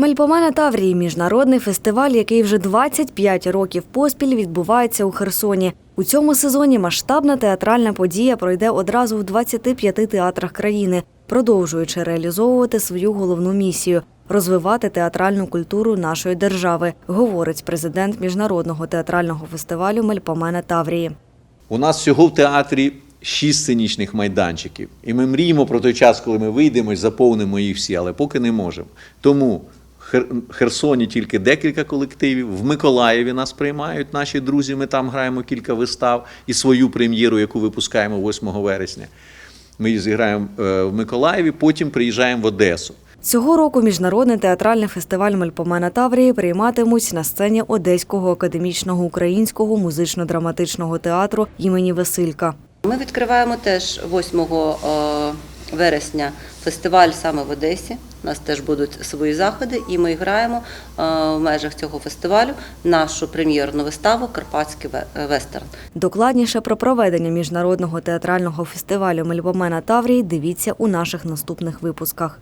Мельпомена Таврії міжнародний фестиваль, який вже 25 років поспіль відбувається у Херсоні. У цьому сезоні масштабна театральна подія пройде одразу в 25 театрах країни, продовжуючи реалізовувати свою головну місію розвивати театральну культуру нашої держави, говорить президент міжнародного театрального фестивалю Мельпомена Таврії. У нас всього в театрі шість сценічних майданчиків. І ми мріємо про той час, коли ми вийдемо і заповнимо їх всі, але поки не можемо. Тому Херсоні тільки декілька колективів. В Миколаєві нас приймають наші друзі. Ми там граємо кілька вистав і свою прем'єру, яку випускаємо 8 вересня. Ми її зіграємо е, в Миколаєві, потім приїжджаємо в Одесу. Цього року міжнародний театральний фестиваль Мельпомена Таврії прийматимуть на сцені Одеського академічного українського музично-драматичного театру імені Василька. Ми відкриваємо теж 8 е, вересня фестиваль саме в Одесі. У нас теж будуть свої заходи, і ми граємо е, в межах цього фестивалю нашу прем'єрну виставу Карпатський вестерн. Докладніше про проведення міжнародного театрального фестивалю Мельбомена Таврії дивіться у наших наступних випусках.